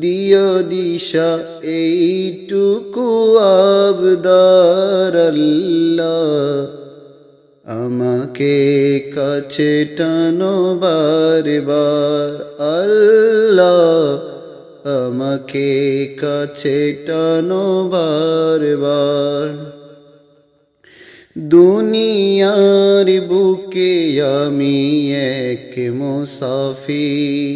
দিও দিশা, এইটুকু আবদার আল্লাহ। আমাকে কাছে টানো বারবার আল্লাহ। আমাকে কাছে টানো বারবার। দুনিয়ার বুকে আমি এক মুসাফির।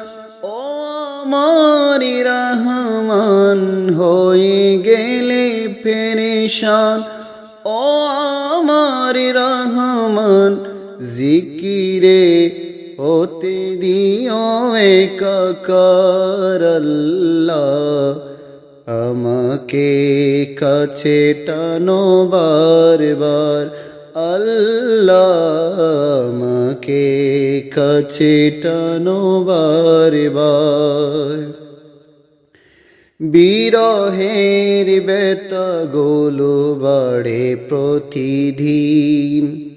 আমার রহমান হয়ে গেলে পেরেশান ও আমার রহমান, জিকিরে হতে দিও আমাকে কাছে টানো বারবার। আল্লাহ আমাকে কাছে টানো বারবার বিরহের বেতা গোলো বাড়ে প্রতিদিন।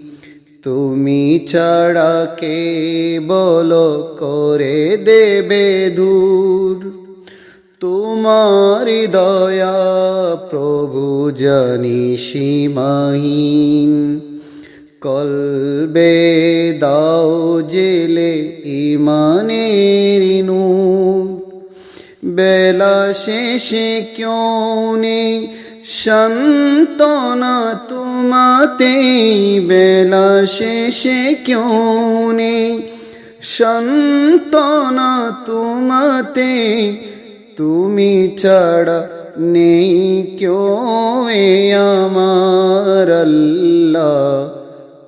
তুমি ছাড়া কে বলো করে দেবে দূর? তোমার দয়া প্রভু জানি সীমাহীন। কলবে দাও জেলে ইমানের নূর। বেলা শেষে কেউ নেই সন্তনা তোমাতে। বেলা শেষে কেউ নেই সন্তনা তোমাতে। তুমি ছাড়া নেই কেউ আমার আল্লাহ।